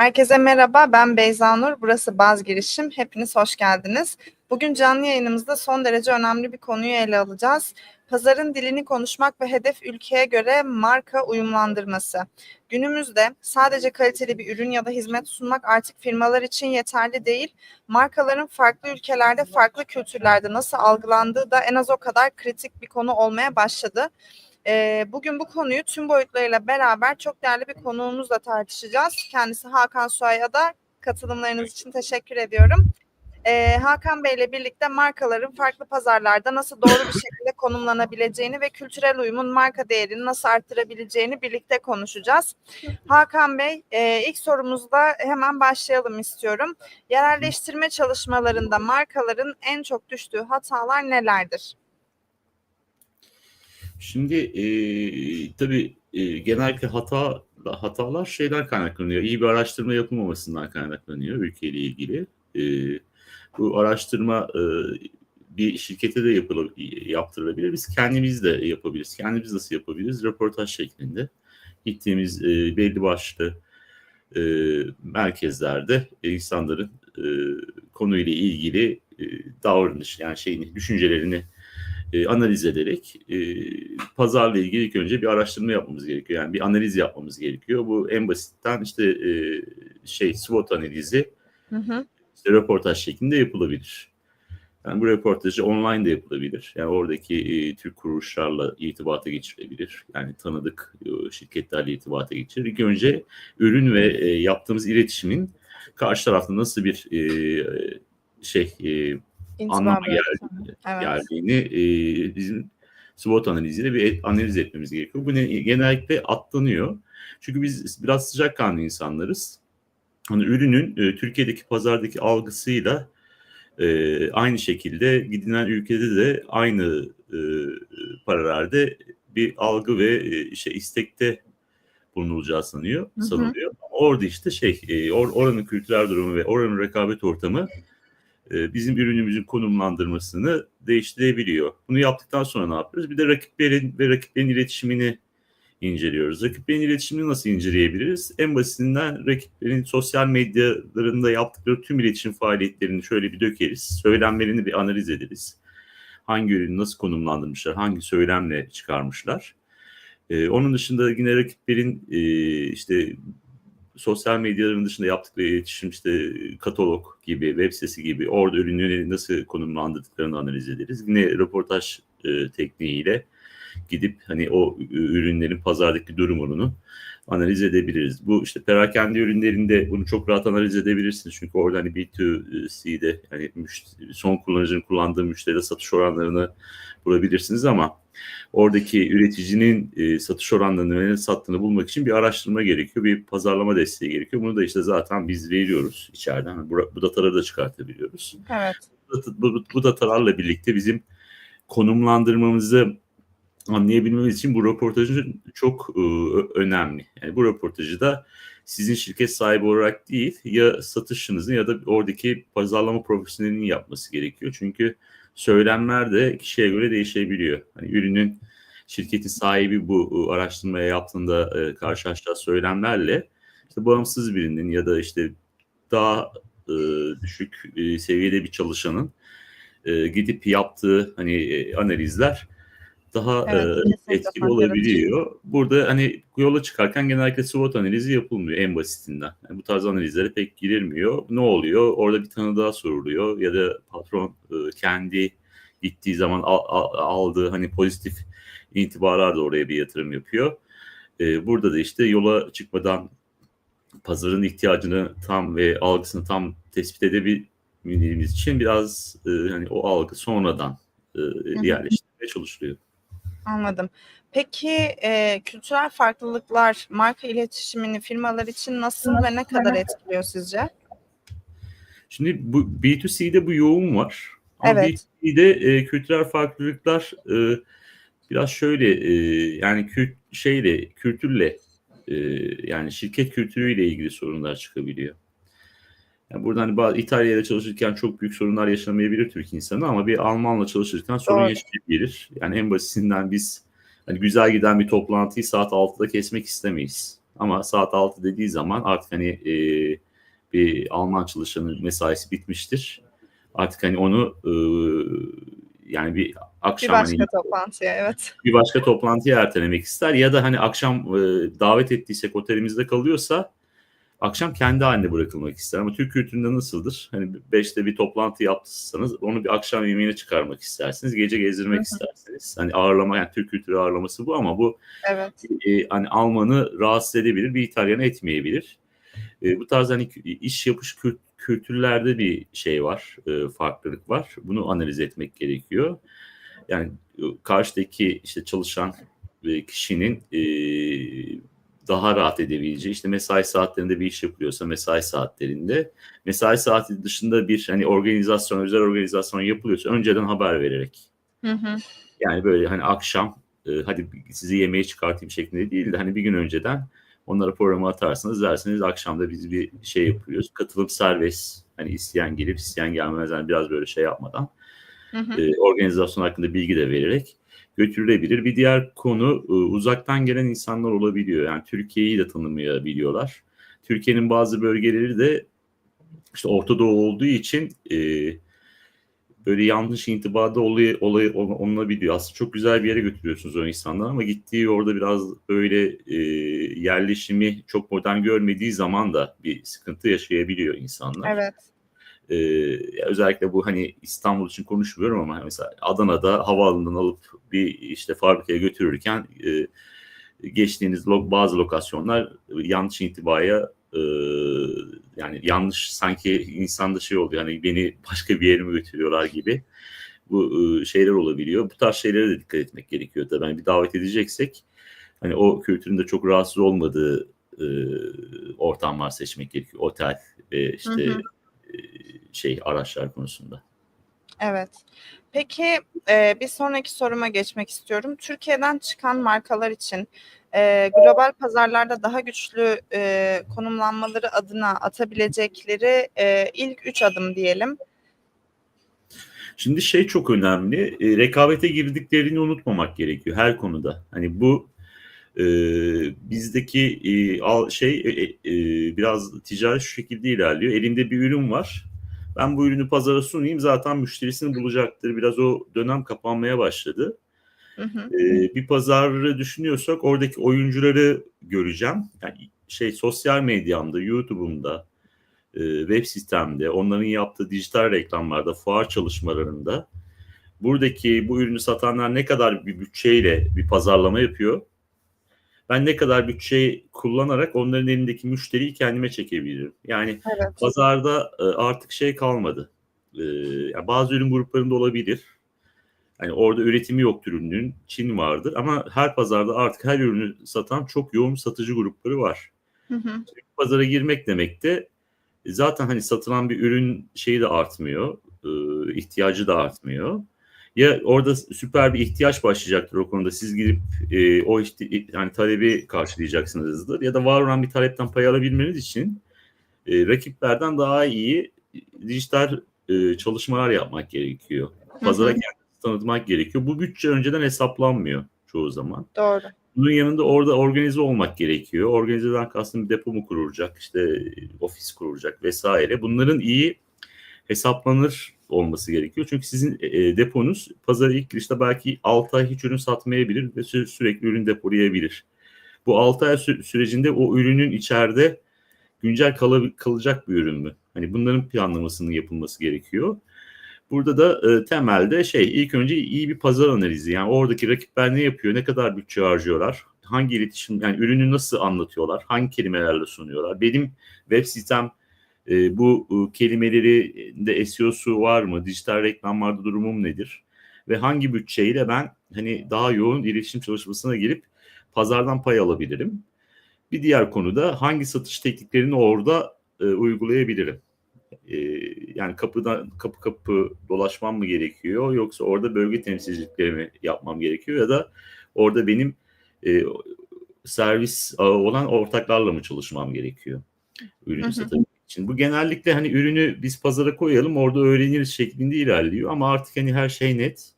Herkese merhaba, ben Beyza Nur. Burası Baz Girişim. Hepiniz hoş geldiniz. Bugün canlı yayınımızda son derece önemli bir konuyu ele alacağız. Pazarın dilini konuşmak ve hedef ülkeye göre marka uyumlandırması. Günümüzde sadece kaliteli bir ürün ya da hizmet sunmak artık firmalar için yeterli değil. Markaların farklı ülkelerde, farklı kültürlerde nasıl algılandığı da en az o kadar kritik bir konu olmaya başladı. Ee, bugün bu konuyu tüm boyutlarıyla beraber çok değerli bir konuğumuzla tartışacağız. Kendisi Hakan Suay'a da katılımlarınız için teşekkür ediyorum. Ee, Hakan Bey ile birlikte markaların farklı pazarlarda nasıl doğru bir şekilde konumlanabileceğini ve kültürel uyumun marka değerini nasıl arttırabileceğini birlikte konuşacağız. Hakan Bey, e, ilk sorumuzla hemen başlayalım istiyorum. Yerelleştirme çalışmalarında markaların en çok düştüğü hatalar nelerdir? Şimdi e, tabii e, genellikle hata hatalar şeyden kaynaklanıyor. İyi bir araştırma yapılmamasından kaynaklanıyor ülkeyle ilgili. E, bu araştırma e, bir şirkete de yapılabilir, yaptırılabilir. Biz kendimiz de yapabiliriz. Kendimiz nasıl yapabiliriz? Röportaj şeklinde. Gittiğimiz e, belli başlı e, merkezlerde insanların e, konuyla ilgili e, davranış yani şeyini, düşüncelerini e, analiz ederek e, pazarla ilgili ilk önce bir araştırma yapmamız gerekiyor. Yani bir analiz yapmamız gerekiyor. Bu en basitten işte e, şey SWOT analizi Hı hı. işte röportaj şeklinde yapılabilir. Yani bu röportajı online de yapılabilir. Yani oradaki e, Türk kuruluşlarla irtibata geçirebilir. Yani tanıdık e, şirketlerle irtibata geçirir. İlk önce ürün ve e, yaptığımız iletişimin karşı tarafta nasıl bir e, şey e, Anlama bıraktım. geldi, Evet. geldiğini e, bizim SWOT analiziyle bir analiz etmemiz gerekiyor. Bu ne, genellikle atlanıyor. Çünkü biz biraz sıcakkanlı insanlarız. Hani ürünün e, Türkiye'deki pazardaki algısıyla e, aynı şekilde gidilen ülkede de aynı e, paralelde bir algı ve e, şey istekte bulunulacağı sanıyor, Hı hı. sanılıyor. Orada işte şey, e, or- oranın kültürel durumu ve oranın rekabet ortamı bizim ürünümüzün konumlandırmasını değiştirebiliyor. Bunu yaptıktan sonra ne yapıyoruz? Bir de rakiplerin ve rakiplerin iletişimini inceliyoruz. Rakiplerin iletişimini nasıl inceleyebiliriz? En basitinden rakiplerin sosyal medyalarında yaptıkları tüm iletişim faaliyetlerini şöyle bir dökeriz. Söylemlerini bir analiz ederiz. Hangi ürünü nasıl konumlandırmışlar, hangi söylemle çıkarmışlar. Ee, onun dışında yine rakiplerin e, işte sosyal medyaların dışında yaptıkları iletişim işte katalog gibi, web sitesi gibi orada ürünleri nasıl konumlandırdıklarını analiz ederiz. Yine röportaj e, tekniğiyle gidip hani o ürünlerin pazardaki durumunu analiz edebiliriz. Bu işte perakende ürünlerinde bunu çok rahat analiz edebilirsiniz. Çünkü orada hani B2C'de yani son kullanıcının kullandığı müşteride satış oranlarını bulabilirsiniz ama oradaki üreticinin e, satış oranlarını ve sattığını bulmak için bir araştırma gerekiyor. Bir pazarlama desteği gerekiyor. Bunu da işte zaten biz veriyoruz içeriden. Bu, bu dataları da çıkartabiliyoruz. Evet. Bu, bu, bu datalarla birlikte bizim konumlandırmamızı anlayabilmemiz için bu röportajın çok e, önemli. Yani bu röportajı da sizin şirket sahibi olarak değil ya satışınızın ya da oradaki pazarlama profesyonelinin yapması gerekiyor. Çünkü söylemler de kişiye göre değişebiliyor. Hani ürünün şirketin sahibi bu e, araştırmaya yaptığında e, karşılaştığı söylemlerle işte bağımsız birinin ya da işte daha e, düşük seviyede bir çalışanın gidip yaptığı hani analizler daha Evet, e, kesinlikle etkili fark olabiliyor. Burada hani yola çıkarken genellikle SWOT analizi yapılmıyor en basitinden. Yani bu tarz analizlere pek girilmiyor. Ne oluyor? Orada bir tanıdığa soruluyor ya da patron e, kendi gittiği zaman al- al- aldığı hani pozitif intibalar da oraya bir yatırım yapıyor. E, burada da işte yola çıkmadan pazarın ihtiyacını tam ve algısını tam tespit edebilmediğimiz için biraz e, hani o algı sonradan e, yerleştirmeye çalışılıyor. Anladım. Peki e, kültürel farklılıklar marka iletişimini firmalar için nasıl ve ne kadar etkiliyor sizce? Şimdi bu B2C'de bu yoğun var. Ama Evet. B2C'de e, kültürel farklılıklar e, biraz şöyle e, yani kült, şeyle kültürle e, yani şirket kültürüyle ilgili sorunlar çıkabiliyor. Yani burada hani bazı İtalya'da çalışırken çok büyük sorunlar yaşamayabilir Türk insanı ama bir Almanla çalışırken sorun Doğru. yaşayabilir. Yani en basitinden biz hani güzel giden bir toplantıyı saat 6'da kesmek istemeyiz. Ama saat 6 dediği zaman artık hani e, bir Alman çalışanın mesaisi bitmiştir. Artık hani onu e, yani bir Bir akşam hani başka toplantıya evet. bir başka toplantıya ertelemek ister ya da hani akşam e, davet ettiysek otelimizde kalıyorsa akşam kendi haline bırakılmak ister. Ama Türk kültüründe nasıldır? Hani 5'te bir toplantı yaptıysanız onu bir akşam yemeğine çıkarmak istersiniz. Gece gezdirmek istersiniz. Hani ağırlama yani Türk kültürü ağırlaması bu ama bu Evet. e, hani Alman'ı rahatsız edebilir, bir İtalyan'ı etmeyebilir. E, bu tarz hani iş yapış kült- kültürlerde bir şey var, e, farklılık var. Bunu analiz etmek gerekiyor. Yani e, karşıdaki işte çalışan e, kişinin e, daha rahat edebileceği işte mesai saatlerinde bir iş yapılıyorsa mesai saatlerinde mesai saati dışında bir hani organizasyon özel organizasyon yapılıyorsa önceden haber vererek Hı hı. yani böyle hani akşam e, hadi sizi yemeğe çıkartayım şeklinde değil de hani bir gün önceden onlara programı atarsınız derseniz akşamda biz bir şey yapıyoruz. Katılım serbest. Hani isteyen gelip isteyen gelmez. Yani biraz böyle şey yapmadan Hı hı. e, organizasyon hakkında bilgi de vererek götürülebilir. Bir diğer konu e, uzaktan gelen insanlar olabiliyor. Yani Türkiye'yi de tanımayabiliyorlar. Türkiye'nin bazı bölgeleri de işte Orta Doğu olduğu için e, böyle yanlış intibada olay, olay olunabiliyor. Aslında çok güzel bir yere götürüyorsunuz o insanları ama gittiği orada biraz böyle e, yerleşimi çok modern görmediği zaman da bir sıkıntı yaşayabiliyor insanlar. Evet. Ee, özellikle bu hani İstanbul için konuşmuyorum ama mesela Adana'da havaalanından alıp bir işte fabrikaya götürürken e, geçtiğiniz lo- bazı lokasyonlar yanlış intibaya e, yani yanlış sanki insanda şey oluyor hani beni başka bir yere mi götürüyorlar gibi bu e, şeyler olabiliyor. Bu tarz şeylere de dikkat etmek gerekiyor tabii. Yani bir davet edeceksek hani o kültürün de çok rahatsız olmadığı e, ortamlar seçmek gerekiyor. Otel ve işte Hı hı. E, şey araçlar konusunda. Evet. Peki e, bir sonraki soruma geçmek istiyorum. Türkiye'den çıkan markalar için e, global pazarlarda daha güçlü e, konumlanmaları adına atabilecekleri e, ilk üç adım diyelim. Şimdi şey çok önemli. e, rekabete girdiklerini unutmamak gerekiyor her konuda. Hani bu e, bizdeki e, al, şey e, e, biraz ticari şu şekilde ilerliyor. Elimde bir ürün var. Ben bu ürünü pazara sunayım zaten müşterisini bulacaktır. Biraz o dönem kapanmaya başladı. Hı hı. Ee, bir pazarı düşünüyorsak oradaki oyuncuları göreceğim. Yani şey sosyal medyamda, YouTube'umda, e, web sitemde, onların yaptığı dijital reklamlarda, fuar çalışmalarında buradaki bu ürünü satanlar ne kadar bir bütçeyle bir pazarlama yapıyor? Ben ne kadar bütçeyi kullanarak onların elindeki müşteriyi kendime çekebilirim. Yani Evet. pazarda e, artık şey kalmadı. E, yani bazı ürün gruplarında olabilir. Hani orada üretimi yoktur ürünün. Çin vardır ama her pazarda artık her ürünü satan çok yoğun satıcı grupları var. Hı hı. Pazara girmek demek de zaten hani satılan bir ürün şeyi de artmıyor. e, ihtiyacı da artmıyor. Ya orada süper bir ihtiyaç başlayacaktır o konuda. Siz gidip e, o işte yani talebi karşılayacaksınızdır. Ya da var olan bir talepten pay alabilmeniz için e, rakiplerden daha iyi dijital e, çalışmalar yapmak gerekiyor. Pazara kendinizi tanıtmak gerekiyor. Bu bütçe önceden hesaplanmıyor çoğu zaman. Doğru. Bunun yanında orada organize olmak gerekiyor. Organizeden kastım bir depo mu kurulacak, işte ofis kurulacak vesaire. Bunların iyi hesaplanır olması gerekiyor. Çünkü sizin e, deponuz pazara ilk girişte belki 6 ay hiç ürün satmayabilir ve sü- sürekli ürün depolayabilir. Bu 6 ay sü- sürecinde o ürünün içeride güncel kala- kalacak bir ürün mü? Hani bunların planlamasının yapılması gerekiyor. Burada da e, temelde şey ilk önce iyi bir pazar analizi. Yani oradaki rakipler ne yapıyor, ne kadar bütçe harcıyorlar, hangi iletişim yani ürünü nasıl anlatıyorlar, hangi kelimelerle sunuyorlar. Benim web sitem e, bu e, kelimeleri de SEO'su var mı? Dijital reklamlarda durumum nedir? Ve hangi bütçeyle ben hani daha yoğun iletişim çalışmasına girip pazardan pay alabilirim? Bir diğer konu da hangi satış tekniklerini orada e, uygulayabilirim? E, yani kapıdan kapı kapı dolaşmam mı gerekiyor yoksa orada bölge temsilciliklerimi yapmam gerekiyor ya da orada benim e, servis ağı olan ortaklarla mı çalışmam gerekiyor ürünü Hı için. Bu genellikle hani ürünü biz pazara koyalım orada öğreniriz şeklinde ilerliyor ama artık hani her şey net.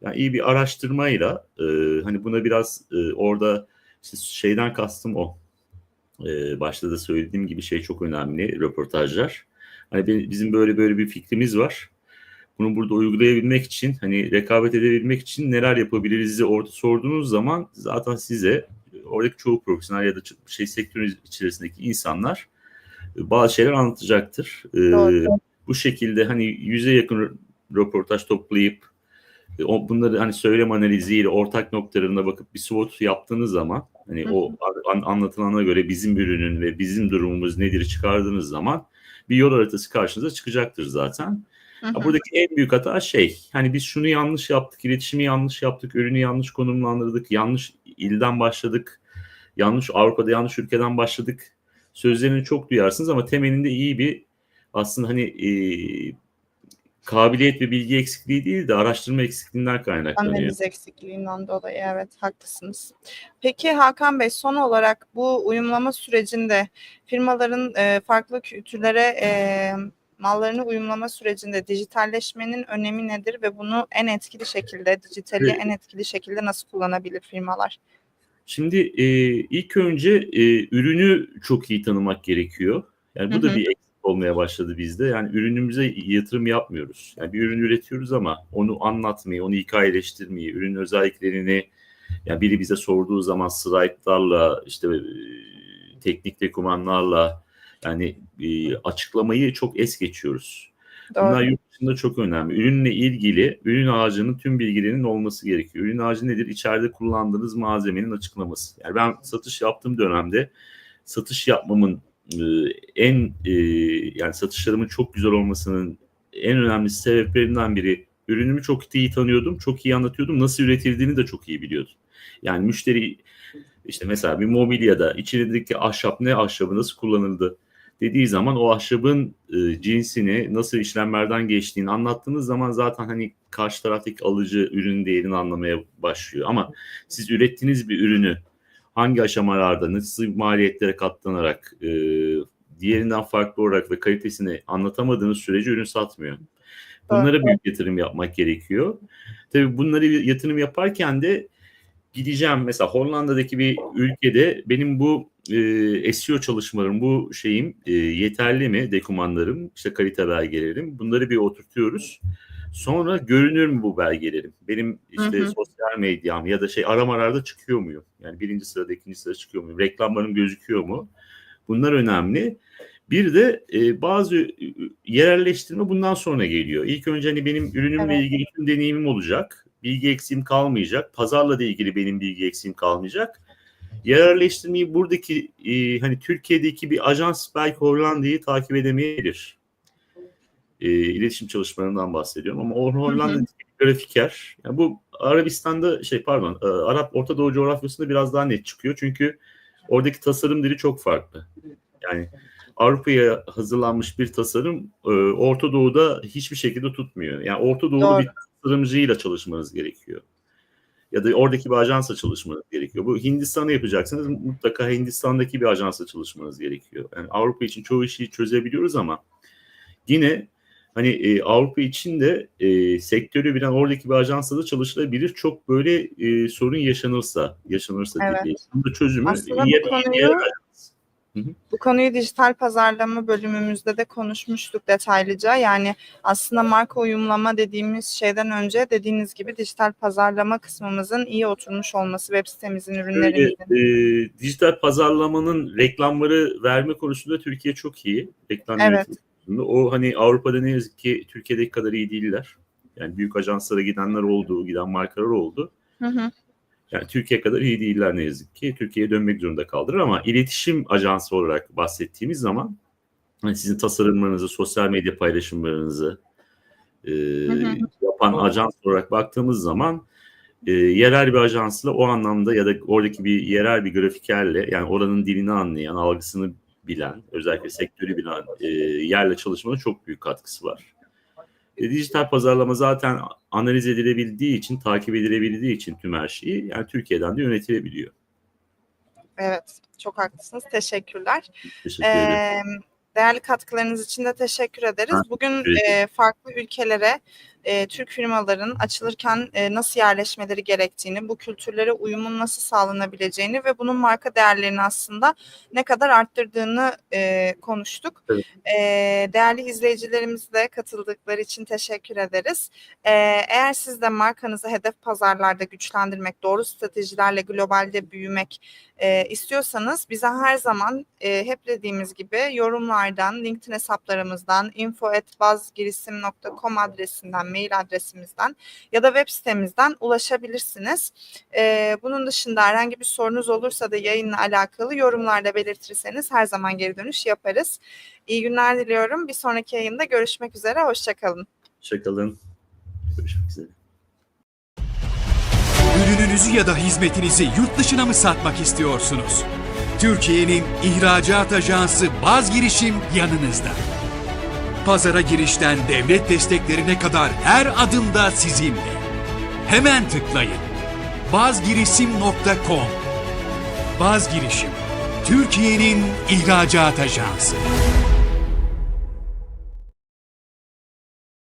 Yani iyi bir araştırmayla e, hani buna biraz e, orada işte şeyden kastım o. Ee, başta da söylediğim gibi şey çok önemli röportajlar. Hani bizim böyle böyle bir fikrimiz var. Bunu burada uygulayabilmek için hani rekabet edebilmek için neler yapabiliriz diye orada sorduğunuz zaman zaten size oradaki çoğu profesyonel ya da şey sektörün içerisindeki insanlar e, bazı şeyler anlatacaktır. Ee, Doğru. bu şekilde hani yüze yakın rö- röportaj toplayıp e, bunları hani söylem analiziyle ortak noktalarına bakıp bir SWOT yaptığınız zaman hani Hı hı. o an- anlatılana göre bizim ürünün ve bizim durumumuz nedir çıkardığınız zaman bir yol haritası karşınıza çıkacaktır zaten. Hı Ya hı. buradaki en büyük hata şey hani biz şunu yanlış yaptık, iletişimi yanlış yaptık, ürünü yanlış konumlandırdık, yanlış ilden başladık, yanlış Avrupa'da yanlış ülkeden başladık. Sözlerini çok duyarsınız ama temelinde iyi bir aslında hani e, kabiliyet ve bilgi eksikliği değil de araştırma eksikliğinden kaynaklanıyor. Analiz eksikliğinden dolayı evet haklısınız. Peki Hakan Bey son olarak bu uyumlama sürecinde firmaların e, farklı kültürlere e, mallarını uyumlama sürecinde dijitalleşmenin önemi nedir ve bunu en etkili şekilde dijitali Evet. en etkili şekilde nasıl kullanabilir firmalar? Şimdi e, ilk önce e, ürünü çok iyi tanımak gerekiyor. Yani bu Hı da hı. bir eksik olmaya başladı bizde. Yani ürünümüze yatırım yapmıyoruz. Yani bir ürün üretiyoruz ama onu anlatmayı, onu hikayeleştirmeyi, ürünün özelliklerini yani biri bize sorduğu zaman slaytlarla işte e, teknik dokümanlarla yani e, açıklamayı çok es geçiyoruz. Bunlar Doğru. yurt dışında çok önemli. Ürünle ilgili ürün ağacının tüm bilgilerinin olması gerekiyor. Ürün ağacı nedir? İçeride kullandığınız malzemenin açıklaması. Yani ben satış yaptığım dönemde satış yapmamın e, en e, yani satışlarımın çok güzel olmasının en önemli sebeplerinden biri ürünümü çok iyi tanıyordum, çok iyi anlatıyordum, nasıl üretildiğini de çok iyi biliyordum. Yani müşteri işte mesela bir mobilyada içindeki ahşap ne ahşabı nasıl kullanıldı dediği zaman o ahşabın e, cinsini nasıl işlemlerden geçtiğini anlattığınız zaman zaten hani karşı taraftaki alıcı ürünün değerini anlamaya başlıyor. Ama siz ürettiğiniz bir ürünü hangi aşamalarda nasıl maliyetlere katlanarak e, diğerinden farklı olarak ve kalitesini anlatamadığınız sürece ürün satmıyor. Bunlara büyük yatırım yapmak gerekiyor. Tabii bunları yatırım yaparken de gideceğim mesela Hollanda'daki bir ülkede benim bu e, SEO çalışmalarım, bu şeyim e, yeterli mi? Dekümanlarım, işte kalite belgelerim. Bunları bir oturtuyoruz. Sonra görünür mü bu belgelerim? Benim işte Hı hı. sosyal medyam ya da şey aramalarda çıkıyor muyum? Yani birinci sırada, ikinci sırada çıkıyor muyum? Reklamlarım gözüküyor mu? Bunlar önemli. Bir de e, bazı e, yerelleştirme bundan sonra geliyor. İlk önce hani benim ürünümle Evet. ilgili tüm deneyimim olacak. Bilgi eksiğim kalmayacak. Pazarla da ilgili benim bilgi eksiğim kalmayacak. Yerelleştirmeyi buradaki e, hani Türkiye'deki bir ajans belki Hollanda'yı takip edemeyebilir. E, iletişim çalışmalarından bahsediyorum ama Hollanda'daki grafiker. Yani bu Arabistan'da şey pardon e, Arap Orta Doğu coğrafyasında biraz daha net çıkıyor. Çünkü oradaki tasarım dili çok farklı. Yani Avrupa'ya hazırlanmış bir tasarım e, Orta Doğu'da hiçbir şekilde tutmuyor. Yani Orta Doğu'da bir tasarımcıyla çalışmanız gerekiyor. Ya da oradaki bir ajansla çalışmanız gerekiyor. Bu Hindistan'ı yapacaksınız mutlaka Hindistan'daki bir ajansla çalışmanız gerekiyor. Yani Avrupa için çoğu işi çözebiliyoruz ama yine hani e, Avrupa için de e, sektörü bilen oradaki bir ajansla da çalışılabilir. Çok böyle e, sorun yaşanırsa, yaşanırsa Evet. diye. Bunun da çözümü Aslında bu yer- Bu konuyu dijital pazarlama bölümümüzde de konuşmuştuk detaylıca. Yani aslında marka uyumlama dediğimiz şeyden önce dediğiniz gibi dijital pazarlama kısmımızın iyi oturmuş olması web sitemizin Öyle, ürünlerimizin. e, dijital pazarlamanın reklamları verme konusunda Türkiye çok iyi. Reklam Evet. yönetimi konusunda. O hani Avrupa'da ne yazık ki Türkiye'deki kadar iyi değiller. Yani büyük ajanslara gidenler oldu, giden markalar oldu. Hı hı. Yani Türkiye kadar iyi değiller ne yazık ki. Türkiye'ye dönmek zorunda kaldılar ama iletişim ajansı olarak bahsettiğimiz zaman hani sizin tasarımlarınızı, sosyal medya paylaşımlarınızı e, hı. yapan ajans olarak baktığımız zaman e, yerel bir ajansla o anlamda ya da oradaki bir yerel bir grafikerle yani oranın dilini anlayan, algısını bilen, özellikle sektörü bilen e, yerle çalışmanın çok büyük katkısı var. E, dijital pazarlama zaten analiz edilebildiği için, takip edilebildiği için tüm her şeyi yani Türkiye'den de yönetilebiliyor. Evet, çok haklısınız. Teşekkürler. Teşekkür ederim. Ee, değerli katkılarınız için de teşekkür ederiz. Ha, Bugün e, farklı ülkelere e, Türk firmaların açılırken e, nasıl yerleşmeleri gerektiğini, bu kültürlere uyumun nasıl sağlanabileceğini ve bunun marka değerlerini aslında ne kadar arttırdığını e, konuştuk. Evet. E, değerli izleyicilerimiz de katıldıkları için teşekkür ederiz. E, eğer siz de markanızı hedef pazarlarda güçlendirmek, doğru stratejilerle globalde büyümek e, istiyorsanız bize her zaman e, hep dediğimiz gibi yorumlardan, LinkedIn hesaplarımızdan, info.bazgirisim.com adresinden, mail adresimizden ya da web sitemizden ulaşabilirsiniz. E, bunun dışında herhangi bir sorunuz olursa da yayınla alakalı yorumlarda belirtirseniz her zaman geri dönüş yaparız. İyi günler diliyorum. Bir sonraki yayında görüşmek üzere. Hoşçakalın. Hoşçakalın. Görüşmek üzere. Ürününüzü ya da hizmetinizi yurt dışına mı satmak istiyorsunuz? Türkiye'nin ihracat ajansı Baz Girişim yanınızda. Pazara girişten devlet desteklerine kadar her adımda sizinle. Hemen tıklayın. bazgirisim.com Baz Girişim, Türkiye'nin ihracat ajansı.